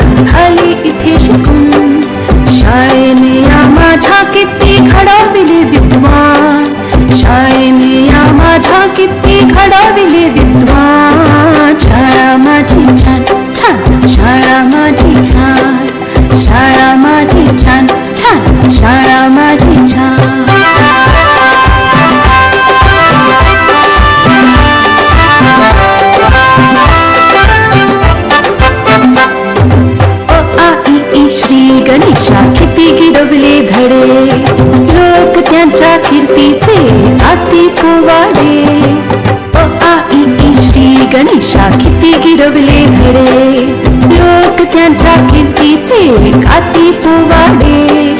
खाली त्यांच्या कीर्तीचे अति पोवाडे. अ, आ, श्री गणेशा किती गिरवले घरे. लोक त्यांच्या कीर्तीचे अति पोवाडे.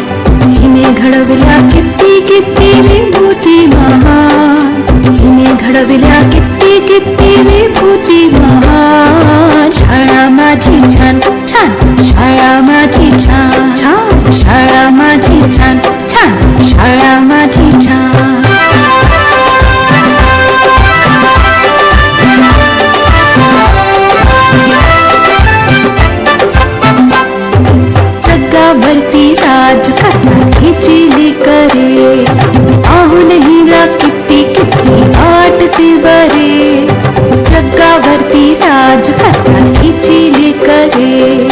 हिने घडविल्या किती किती विभूती महा हिने घडविल्या किती किती विभूती महा शाळा माझी छान खिचिली पाहून हिला किती किती वाटते बरे जगावरती राज करे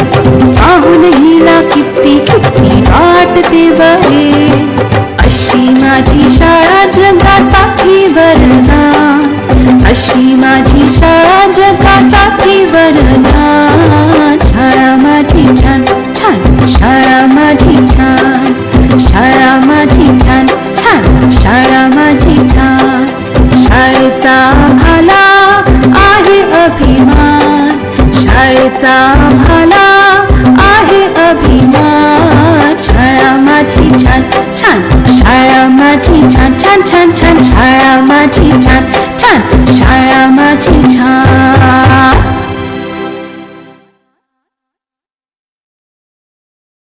पाहून हिला किती किती वाटते बरे अशी माझी शाळा जगासाठी वरदान अशी माझी त्याचा भाला आहे अभिमान. शाळा माझी छान छान. शाळा माझी छान छान छान छान. शाळा माझी छान छान. शाळा माझी